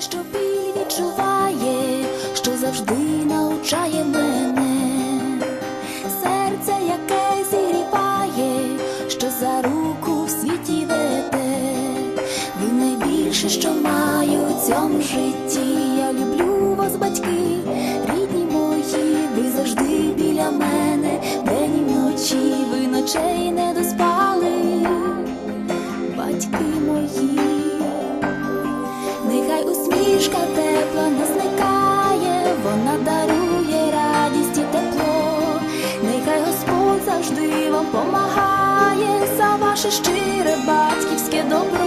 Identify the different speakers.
Speaker 1: той, що біль відчуває, що завжди навчає мене, серце, яке зігріває, що за руку в світі веде, ви найбільше, що маю у цьому житті. Я люблю вас, батьки, усмішка тепла не зникає, вона дарує радість і тепло. Нехай Господь завжди вам помагає за ваше щире батьківське добро.